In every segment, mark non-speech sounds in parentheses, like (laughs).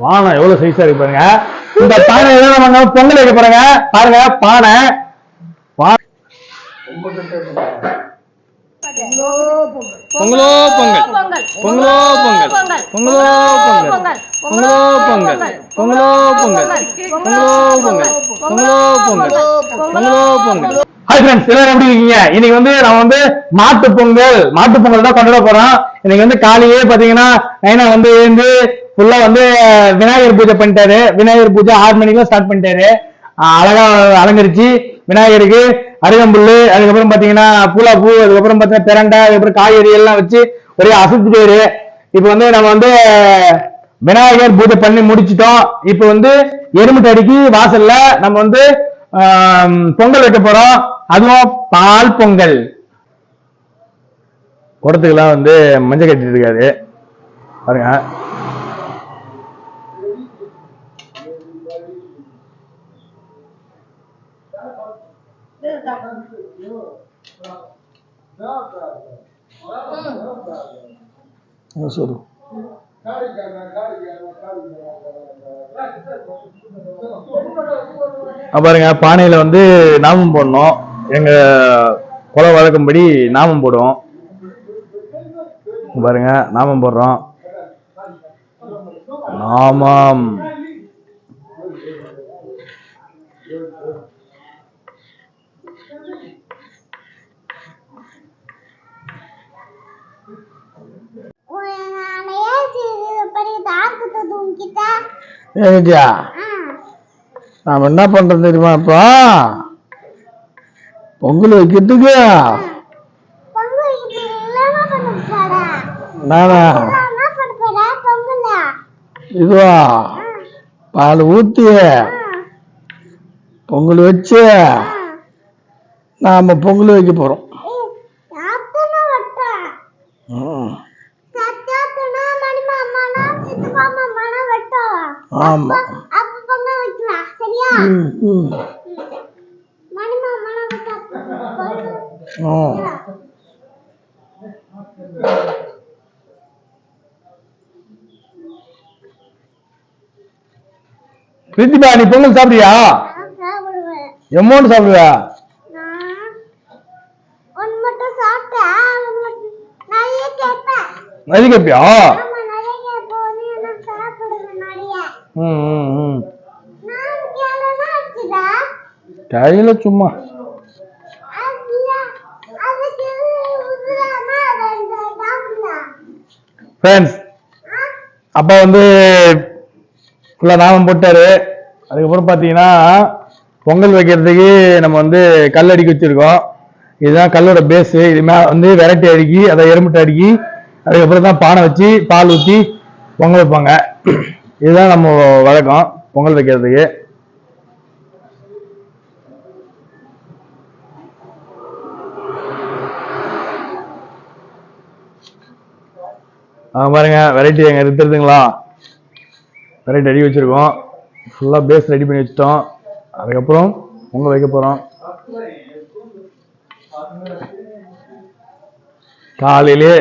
பானை எவ்வளவு சைஸா இருக்கு பாருங்க. இந்த பானை எதாவது பொங்கல் வைக்க பாருங்க பாருங்க பானை. பொங்கலோ பொங்கல். பொங்கலோ பொங்கல். பொங்கலோ பொங்கல். பொங்கலோ பொங்கல். பொங்கலோ பொங்கல். பொங்கலோ பொங்கல். பொங்கலோ பொங்கல். பொங்கலோ பொங்கல். ஹாய் ஃப்ரெண்ட்ஸ் எல்லாரும் எப்படி இருக்கீங்க? இன்னைக்கு வந்து நான் வந்து மாட்டு பொங்கல் மாட்டு பொங்கல் தான் கொண்டாட போறோம். இன்னைக்கு வந்து காலையே பாத்தீங்கன்னா நைனா வந்து எழுந்து ஃபுல்லா வந்து விநாயகர் பூஜை பண்ணிட்டாரு. விநாயகர் பூஜை ஆறு மணிக்கு ஸ்டார்ட் பண்ணிட்டாரு. அழகா அலங்கரிச்சு விநாயகருக்கு அருகம்புல்லு அதுக்கப்புறம் பாத்தீங்கன்னா பூலா பூ அதுக்கப்புறம் பாத்தீங்கன்னா பிரண்டை அதுக்கப்புறம் காய்கறி எல்லாம் வச்சு ஒரே அசத்துட்டாரு இப்போ வந்து நம்ம வந்து விநாயகர் பூஜை பண்ணி முடிச்சிட்டோம். இப்போ வந்து எருமட்டு வாசல்ல நம்ம வந்து பொங்கல் வைக்க போறோம். அதுவும் பால் பொங்கல். குடத்துக்கெல்லாம் வந்து மஞ்சள் கட்டிட்டு இருக்காரு. பாருங்க. சொல்லு பாருங்க பானையில வந்து நாமம் போடணும். எங்க குல வழக்கம்படி நாமம் போடுவோம். பாருங்க நாமம் போடுறோம். நாமம். நாம என்ன பண்றோம் தெரியுமா இப்போ? பொங்கல் வைக்கிறதுக்கு நானா? இதுவா? பால் ஊத்தி. பொங்கல் வச்சு. நாம பொங்கல் வைக்க போறோம். ம். ஆமா ம், ம். ம். பிரித்திபா நீ பொங்கல் சாப்பிடுறியா? எம்மோன்னு சாப்பிடுவியா நதி கேப்பியா கையில சும்மா. ஃப்ரெண்ட்ஸ் அப்பா வந்து ஃபுல்லாக நாமம் போட்டாரு. அதுக்கப்புறம் பார்த்தீங்கன்னா பொங்கல் வைக்கிறதுக்கு நம்ம வந்து கல் அடுக்கி வச்சிருக்கோம். இதுதான் கல்லோட பேஸு இது மேலே வந்து வெரைட்டி அடுக்கி அதை எறும்புட்டு அடுக்கி அதுக்கப்புறம் தான் பானை வச்சு பால் ஊற்றி பொங்கல் வைப்பாங்க. இதுதான் நம்ம வழக்கம் பொங்கல் வைக்கிறதுக்கு. பாருங்க வெரைட்டி எங்க எடுத்துருதுங்களா வெரைட்டி ரெடி வச்சிருக்கோம். ஃபுல்லாக பேஸ் ரெடி பண்ணி வச்சுட்டோம். அதுக்கப்புறம் பொங்கல் வைக்க போகிறோம் காலையிலே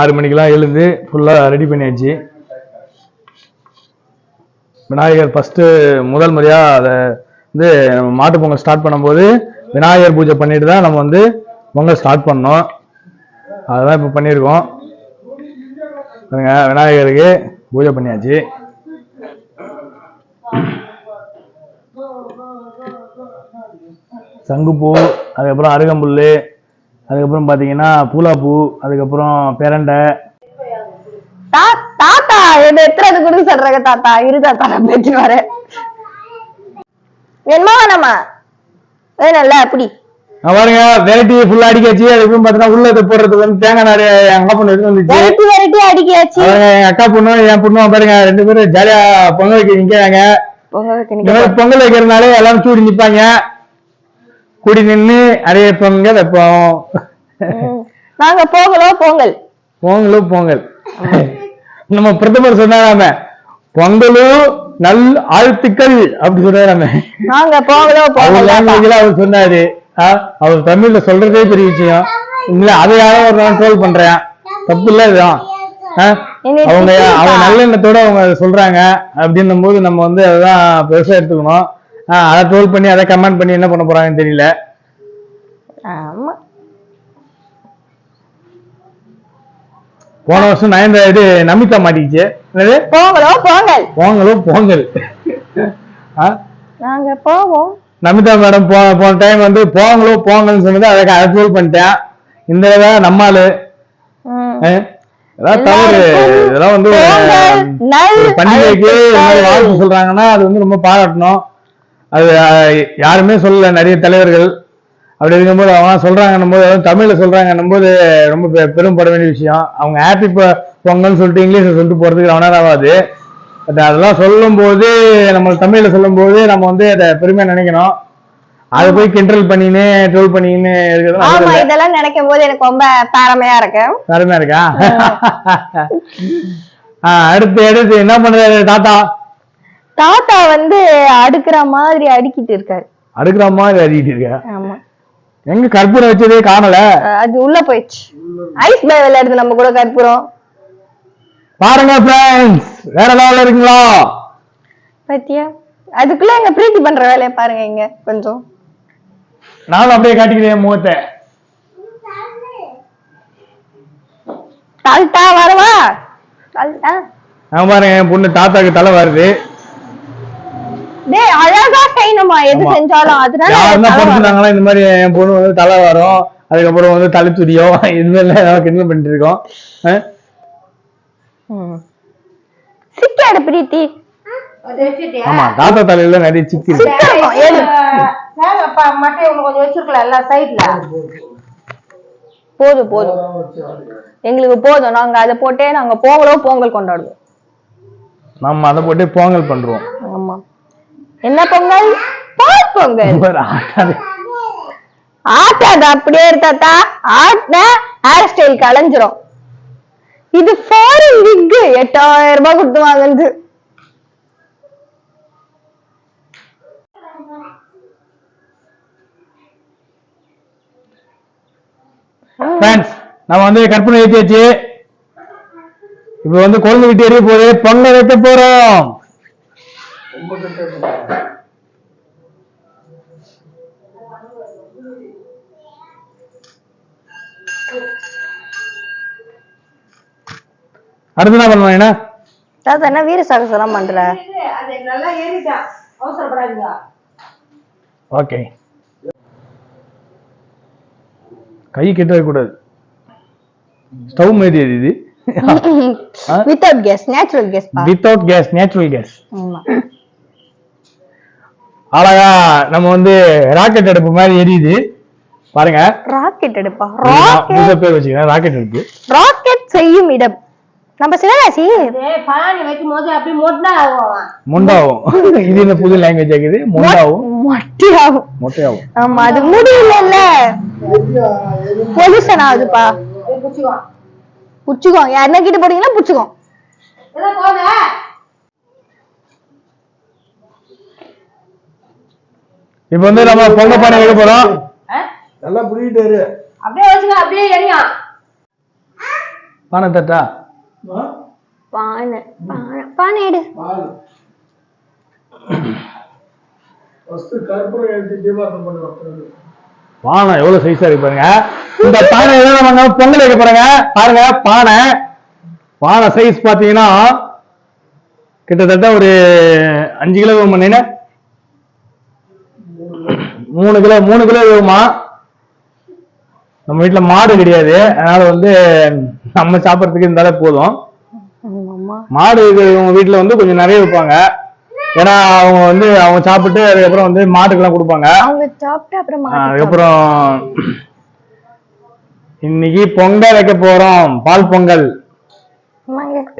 ஆறு மணிக்கெல்லாம் எழுந்து ஃபுல்லாக ரெடி பண்ணியாச்சு. விநாயகர் ஃபஸ்ட்டு முதல் முறையாக அதை வந்து நம்ம மாட்டு பொங்கல் ஸ்டார்ட் பண்ணும்போது விநாயகர் பூஜை பண்ணிட்டு தான் நம்ம வந்து பொங்கல் ஸ்டார்ட் பண்ணோம். அதெல்லாம் இப்போ பண்ணியிருக்கோம். விநாயகருக்கு பூஜை பண்ணியாச்சு. சங்குப்பூ அதுக்கப்புறம் அருகம்புல் அதுக்கப்புறம் பார்த்தீங்கன்னா பூலாப்பூ அதுக்கப்புறம் பெரண்டை. தாத்தா என்ன எத்தனை கொடுக்க சொல்றாங்க தாத்தா. இரு தாத்தா நான் பேச்சு வரேன். என்னமா வேணாமா வேணும்ல அப்படி பாருங்க வெரைட்டி ஃபுல்லா அடிக்காச்சு. அதுக்கப்புறம் பார்த்தீங்கன்னா உள்ள போடுறதுக்கு வந்து தேங்காய் நிறைய என் அக்கா பொண்ணு எடுத்து வந்துச்சு. Variety variety அடிக்காச்சு. என் அக்கா பொண்ணு என் பொண்ணும் பாருங்க ரெண்டு பேரும் ஜாலியா பொங்கல் வைக்க நிக்கிறாங்க. பொங்க பொங்கல் வைக்கிறதுனாலே எல்லாரும் கூடி நிப்பாங்க. கூடி நின்னு அடைய பொங்கல் வைப்போம். நாங்க போகலாம் பொங்கல். பொங்கலும் பொங்கல். நம்ம பிரதமர் சொன்னாராம பொங்கலும் நல் ஆழ்த்துக்கள் அப்படி சொன்னாராம நாங்க அவர் பொங்கல் அவர் சொன்னாரு. அவர் தமிழ்ல சொல்றதே பெரிய விஷயம். இல்ல அதை யாரோ ஒரு நாள் ட்ரோல் பண்றேன். தப்பு இல்ல இதுதான் அவங்க. அவங்க நல்லெண்ணத்தோட அவங்க சொல்றாங்க. அப்படின்னும் போது நம்ம வந்து அதுதான் பெருசா எடுத்துக்கணும். அதை ட்ரோல் பண்ணி அதை கமெண்ட் பண்ணி என்ன பண்ண போறாங்கன்னு தெரியல. போன வருஷம் நயன்தா இது நமிதா மாட்டிக்கிச்சு. போங்களோ போங்கள். பொங்கலும் பொங்கல்? நாங்க போவோம். நமிதா மேடம் போ போன டைம் வந்து போங்களோ போங்கல்னு சொன்னது அதை ட்ரோல் பண்ணிட்டேன். இந்த தடவை. ஆ? இதெல்லாம் தவறு. இதெல்லாம் வந்து பண்டிகைக்கு வாழ்த்து. சொல்றாங்கன்னா அது வந்து ரொம்ப பாராட்டணும். அது யாருமே சொல்லல. நிறைய தலைவர்கள் அப்படி இருக்கும்போது அவங்க சொல்றாங்கன்னும் போது அதுவும் தமிழ்ல சொல்றாங்கன்னும் போது ரொம்ப பெரும்பட வேண்டிய விஷயம். அவங்க ஹாப்பி பொங்கல்னு சொல்லிட்டு இங்கிலீஷ்ல சொல்லிட்டு போறதுக்கு அவனால ஆகாது பட் அதெல்லாம் சொல்லும்போது நம்ம தமிழ்ல சொல்லும்போது நம்ம வந்து அதை பெருமையா நினைக்கணும். அதை போய் கிண்டல் பண்ணின்னு ட்ரோல் இருக்கிறது ஆமா இதெல்லாம் நினைக்கும் போது எனக்கு ரொம்ப பேரமையா இருக்கு. அருமையா இருக்கா? அடுத்து அடுத்து என்ன பண்றாரு தாத்தா? தாத்தா வந்து அடுக்குற மாதிரி அடுக்கிட்டு இருக்காரு. அடுக்கிற மாதிரி அறிக்கிட்டு இருக்க ஆமா. எங்க கற்பூரம் வச்சதே காணல. அது உள்ள போயிடுச்சு. ஐஸ் பை விளையாடுது நம்ம கூட கற்பூரம். பாருங்க ஃப்ரெண்ட்ஸ் வேற லெவல்ல இருக்கீங்களா? பத்தியா? அதுக்குள்ள எங்க பிரீத்தி பண்ற வேலையை பாருங்க இங்க கொஞ்சம். நானும் அப்படியே காட்டிக்கிறேன் முகத்தை. தாழ்த்தா வருவா? தாழ்த்தா நான் பாருங்க என் பொண்ணு தாத்தாக்கு தலை வருது. டேய் அழகா செய்யணுமா? எது. செஞ்சாலும் அதனால யாருன்னா. படிச்சுட்டாங்களா இந்த மாதிரி என் பொண்ணு வந்து தலை வரும். அதுக்கப்புறம் வந்து தலை துரியோ (laughs) இது மாதிரி ஏதாவது கிண்டல் பண்ணிட்டு இருக்கோம். சிக்காடு பிரீத்தி. ஆமா தாத்தா தலையில நிறைய சிக்கி இருக்கு. சிக்கணும் எது? மட்டை ஒண்ணு கொஞ்சம் வச்சிருக்கலாம் எல்லா சைடுல போதும் போதும். எங்களுக்கு போதும். நாங்க அதை போட்டே நாங்க பொங்கலோ பொங்கல் கொண்டாடுவோம். நம்ம அதை போட்டு பொங்கல் பண்றோம். ஆமா. என்ன பொங்கல்? பால் பொங்கல். ஆட்டாது. அப்படியே இருந்தாத்தா ஆட்டின ஹேர் ஸ்டைல் கலைஞ்சிரும். இது ஃபாரின் விக் எட்டாயிரம் ரூபாய் கொடுத்து வாங்குது நம்ம வந்து கற்பனை ஏற்றியாச்சு இப்ப வந்து குழந்தை விட்டு எறிய போது பொங்கல் வைக்க போறோம். அடுத்து என்ன பண்ணுவோம் என்ன? தாத்தா என்ன வீர சாகசம் பண்ற? அது நல்லா ஏறிட்டான் அவசரப்படாதீங்க ஓகே. கை கிட்ட கூடாது. ஸ்டவ் மாதிரி எரியுது without gas natural gas without gas natural gas அழகா நம்ம வந்து ராக்கெட் அடுப்பு மாதிரி எரியுது. பாருங்க. ராக்கெட் எடுப்பா நான் ராக்கெட் பேர் வச்சுக்கிறேன். ராக்கெட் அடுப்பு. ராக்கெட் செய்யும் இடம். நம்ம சிவராசி பானி வைக்கும் போது அப்படியே (laughs) இது என்ன புது லாங்குவேஜ் ஆகுது முண்டாவும் மொட்டையாகும். மொட்டையாவும் ஆமா அது முடியல பொல்யூஷன் ஆகுதுப்பா புச்சுக்கோ யாருன்னா கிட்ட போட்டீங்கன்னா புச்சுக்கோ எதை போங்க இப்போ வந்து நம்ம பொங்க பானை வைக்க போறோம். நல்லா புரியிட்டாரு அப்படியே வச்சுக்க அப்படியே எரியும். பானை தட்டா? பானை. பானை. பானை எடு. பானை. எவ்வளவு சைஸா இருக்கு பாருங்க. இந்த பானை நம்ம பொங்கல் வைக்க போறோங்க? பாருங்க பானை. பானை சைஸ் பாத்தீங்கன்னா கிட்டத்தட்ட ஒரு அஞ்சு கிலோ மணின மூணு கிலோ. மூணு கிலோ வருமா நம்ம வீட்டுல மாடு கிடையாது. அதனால வந்து நம்ம சாப்பிடறதுக்கு இருந்தாலே போதும். மாடு இருக்கிறவங்க வீட்டுல வந்து கொஞ்சம் நிறைய வைப்பாங்க. ஏன்னா அவங்க வந்து அவங்க சாப்பிட்டு அதுக்கப்புறம் வந்து மாட்டுக்கெல்லாம் கொடுப்பாங்க. அதுக்கப்புறம் இன்னைக்கு பொங்கல் வைக்க போறோம். பால் பொங்கல்.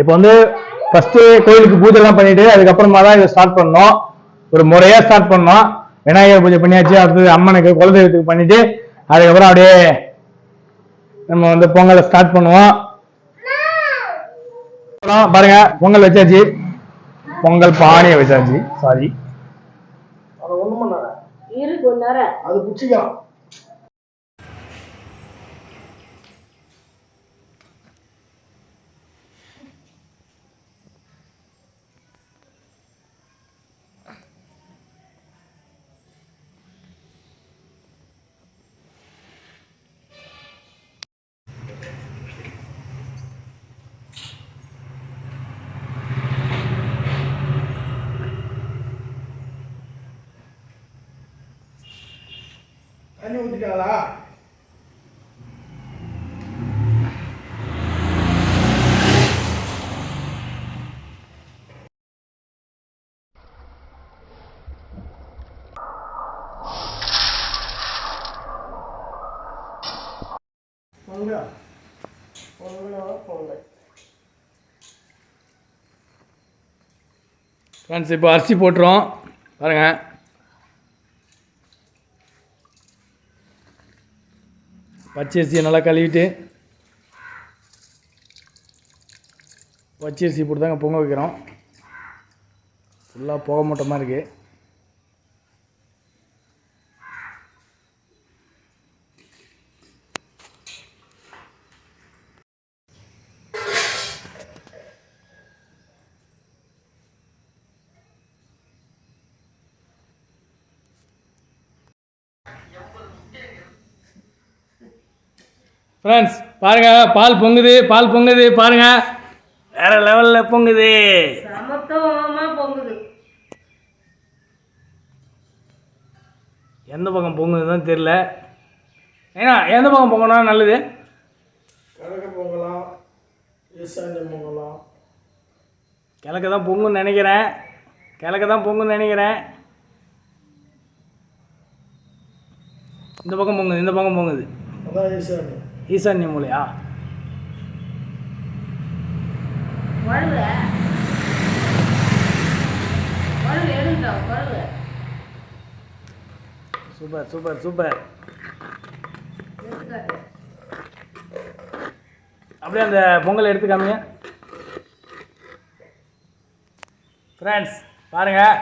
இப்போ வந்து ஃபர்ஸ்ட் கோயிலுக்கு பூஜை எல்லாம் பண்ணிட்டு அதுக்கப்புறமா தான் இதை ஸ்டார்ட் பண்ணோம். ஒரு முறையா ஸ்டார்ட் பண்ணோம். விநாயகர் பூஜை பண்ணியாச்சு. அடுத்தது அம்மனுக்கு குலதெய்வத்துக்கு பண்ணிட்டு அதுக்கப்புறம் அப்படியே நம்ம வந்து பொங்கலை ஸ்டார்ட் பண்ணுவோம். பாருங்க பொங்கல் வச்சாச்சு. பொங்கல் பானையை வச்சாச்சு. சாரி அதை கொஞ்ச நேரம் அது பிடிச்சிக்கலாம் ஃப்ரெண்ட்ஸ் இப்போ அரிசி போட்டுரும் பாருங்கள் பச்சரிசியை நல்லா கழுவிட்டு பச்சரிசி போட்டு தாங்க பொங்க வைக்கிறோம். ஃபுல்லாக புகை மூட்டமாக இருக்குது ஃப்ரெண்ட்ஸ் பாருங்க பால் பொங்குது பால் பொங்குது பாருங்க. வேற லெவலில் பொங்குது. பொங்குது. எந்த பக்கம் பொங்குதுன்னு தெரில ஏன்னா எந்த பக்கம் பொங்கினா நல்லது? கிழக்கு பொங்கலாம் ஈசான்யம் பொங்கலாம். கிழக்க தான் பொங்குன்னு நினைக்கிறேன். கிழக்க தான் பொங்குன்னு நினைக்கிறேன். இந்த பக்கம் பொங்குது இந்த பக்கம் பொங்குது. அதான் ஈசான்யம். ஈசான்ய மூலையா? Super super super. அப்படியே அந்த பொங்கல் எடுத்து காமிங்க ஃப்ரெண்ட்ஸ் பாருங்கள்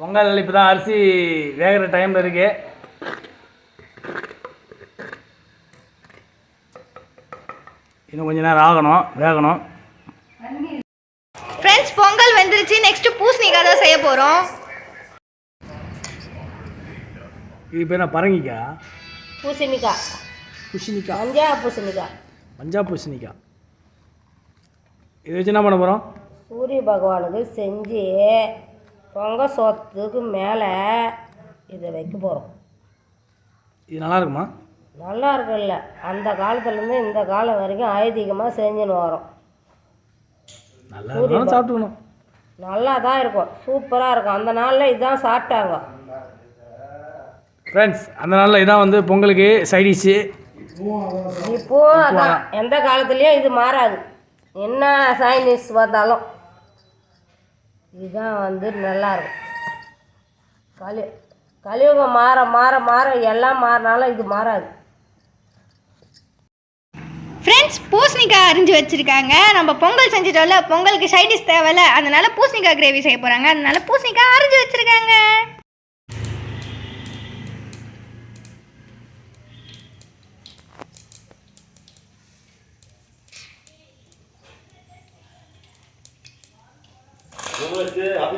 பொங்கல் இப்போ தான் அரிசி வேகிற டைமில் இருக்கு. இன்னும் கொஞ்ச நேரம் ஆகணும் வேகணும். ஃப்ரெண்ட்ஸ் பொங்கல் வந்துருச்சு. நெக்ஸ்ட் பூசணிக்காய் தான் செய்ய போறோம். இது பேர் என்ன பரங்கிக்கா? பூசணிக்காய் பூசணிக்காய் அஞ்சா பூசணிக்காய் பஞ்சாப் பூசணிக்காய் இதை வச்சு என்ன பண்ண போகிறோம் சூரிய பகவானுக்கு செஞ்சு பொங்க சோத்துக்கு மேலே இதை வைக்க போகிறோம் இது நல்லா இருக்குமா? நல்லா இருக்குல்ல அந்த காலத்துலேருந்து இந்த காலம் வரைக்கும் ஐதீகமாக செஞ்சுன்னு வரோம். சாப்பிட்டுக்கணும். நல்லா தான் இருக்கும். சூப்பராக இருக்கும். அந்த நாளில் இதுதான் சாப்பிட்டாங்க. ஃப்ரெண்ட்ஸ் அந்த நாளில் இதான் வந்து பொங்கலுக்கு சைடிஷ்ஷு இப்போ அதான். எந்த காலத்துலேயும் இது மாறாது. என்ன சைனீஸ் வந்தாலும் இதுதான் வந்து நல்லா இருக்கும் கலி கலியுகம் மாற மாற மாற எல்லாம் மாறினாலும் இது மாறாது. ஃப்ரெண்ட்ஸ் பூசணிக்காய் அரிஞ்சு வச்சுருக்காங்க. நம்ம பொங்கல் செஞ்சிட்டோம்ல பொங்கலுக்கு சைடிஷ் தேவையில்ல. அதனால பூசணிக்காய் கிரேவி செய்ய போகிறாங்க அதனால பூசணிக்காய் அரிஞ்சு வச்சிருக்காங்க.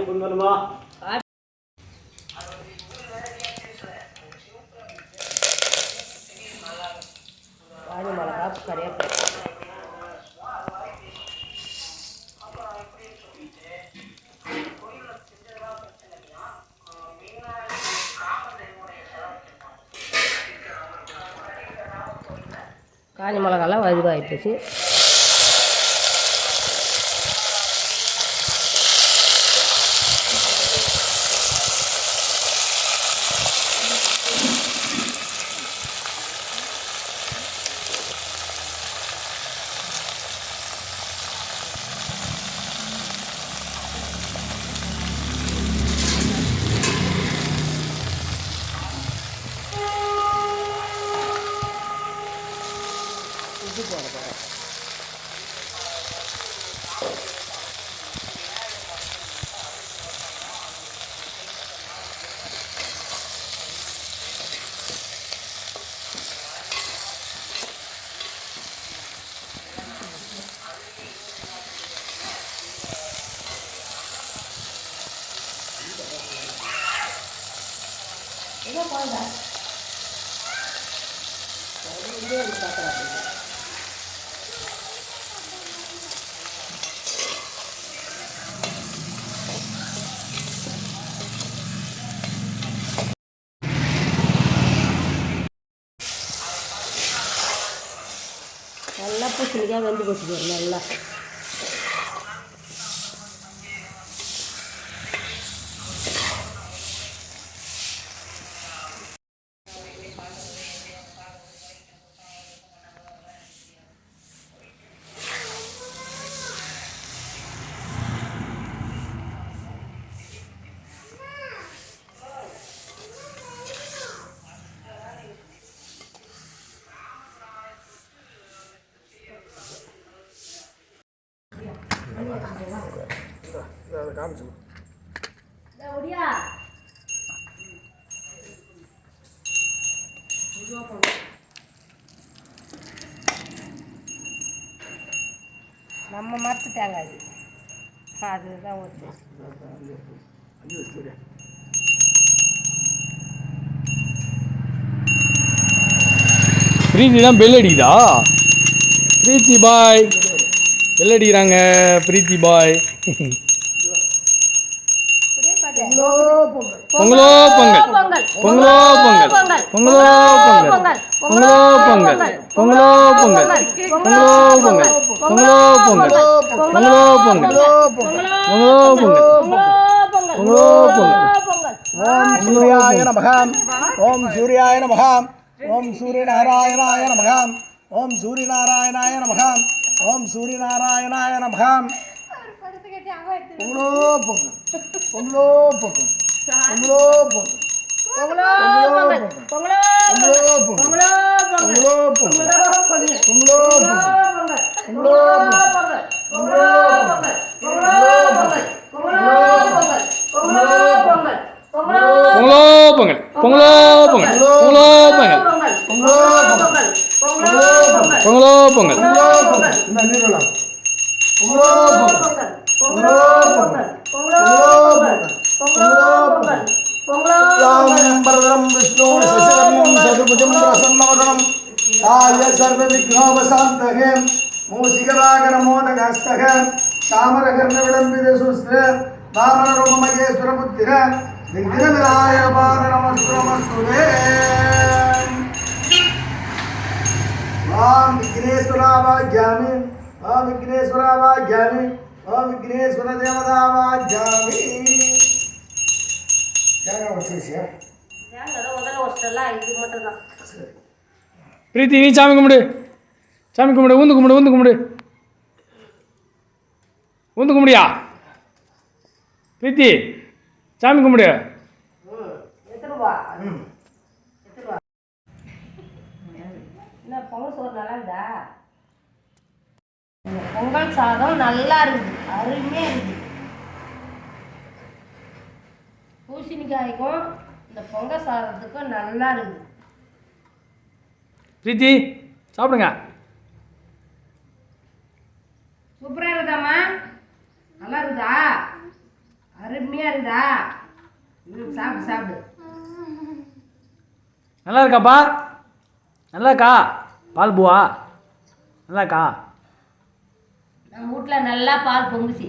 பண்ணணுமா காஞ்ச மிளகாலாம் வலுவாகிப்போச்சு வதுவாகிட்டுச்சு நல்லா பூசணிக்காய் வெந்து போச்சு நல்லா. காமிச்சு நம்ம மரத்து தேங்காய். அதுதான் பிரீத்தி தான் பெல் அடிக்குதா? பிரீத்தி பாய் பெல் அடிக்கிறாங்க பிரீத்தி பாய் (laughs) பொங்கலோ பொங்கல் பொங்கலோ பொங்கல் பொங்கலோ பொங்கல் பொங்கலோ பொங்கல் பொங்கலோ பொங்கல் பொங்கலோ பொங்கல் பொங்கலோ பொங்கல் பொங்கலோ பொங்கல் பொங்கலோ பொங்கல் பொங்கலோ பொங்கல் ஓம் சூர்யாய நமக ஓம் சூர்யாய நமக ஓம் சூரியநாராயணாய நமக ஓம் சூரியநாராயணாய நமக ஓம் சூரியநாராயணாய நமக பொங்கலோ பொங்கல் பொங்கலோ பொங்கல் പൊങ്കളോ പൊങ്ക പൊങ്കളോ പൊങ്ക പൊങ്കളോ പൊങ്ക പൊങ്കളോ പൊങ്ക പൊങ്കളോ പൊങ്ക പൊങ്കളോ പൊങ്ക പൊങ്കളോ പൊങ്ക പൊങ്കൽ പൊങ്കളോ പൊങ്കൽ പൊങ്കളോ പൊങ്കൽ പൊങ്കളോ പൊങ്കൽ പൊങ്കളോ പൊങ്കൽ പൊങ്കളോ പൊങ്കൽ പൊങ്കളോ പൊങ്കൽ పొంగళాంబరం విష్ణు శశికర్ణం చతుర్భుజం ప్రసన్నవదనం సాయ సర్వవిఘ్నోపశాంతహే మూషికలాగరమోదగాస్తః శామరకర్ణ విడంబిదే సుస్థే వామన రూపమయేశ్వర బుద్ధిర విఘ్న విరాయ పాద విఘ్నేశ్వరావాజ్యామి విఘ్నేశ్వర దేవతావాజ్యామి பிரீத்தி நீ சாமி கும்பிடு. சாமி கும்பிடு ஊந்து கும்பிடு ஊந்து கும்பிடு. ஊந்து கும்பிடியா? பிரீத்தி சாமி கும்பிடு. பொங்கல் சாதம் நல்லா இருக்குது அருமையாக இருக்குது பூசணிக்காய்க்கும் இந்த பொங்கல் சாதத்துக்கும் நல்லா இருக்குது. பிரீத்தி சாப்பிடுங்க. சூப்பராக இருக்குதாம்மா? நல்லா இருக்குதா? அருமையாக இருக்குதா? ம் சாப்பிடு சாப்பிடு. நல்லா இருக்காப்பா? நல்லா இருக்கா? பால் பூவா? நல்லா இருக்கா? நம்ம வீட்டில் நல்லா பால் பொங்குச்சு.